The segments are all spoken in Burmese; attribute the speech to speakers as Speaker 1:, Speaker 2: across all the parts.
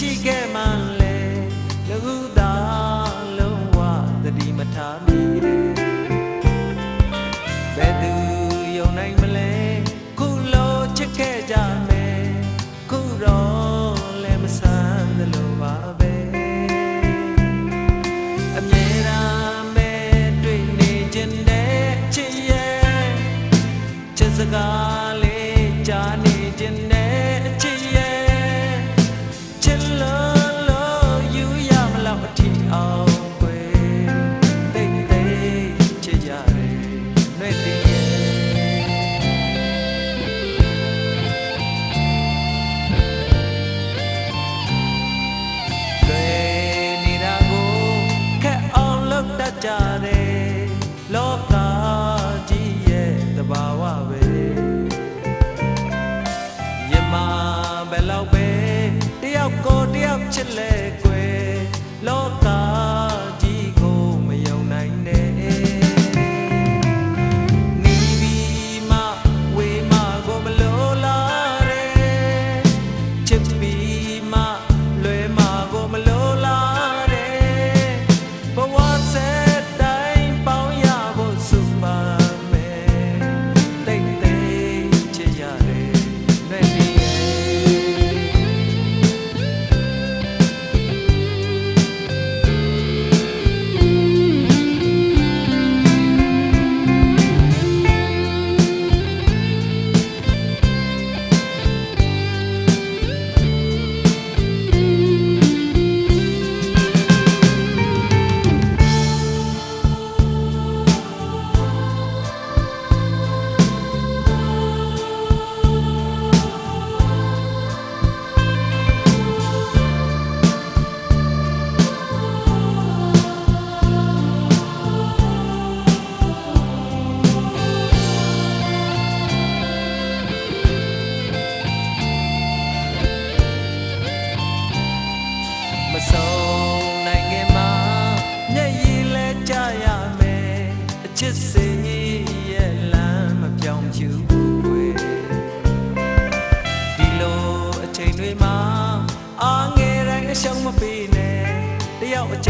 Speaker 1: ရှိခဲ့မှလဲလူသာလုံးဝသတိမထားမိတယ်ဘယ်သူယုံနိုင်မလဲခုလိုချစ်ခဲ့ကြမယ်ခုတော့လဲမဆန်းသလိုပါပဲအမြဲတမ်းပဲတွေ့နေခြင်းနဲ့ချစ်ရဲ့ချစ်စကား चले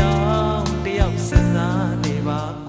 Speaker 1: ကြောင့်တယောက်စဉ်းစားနေပါ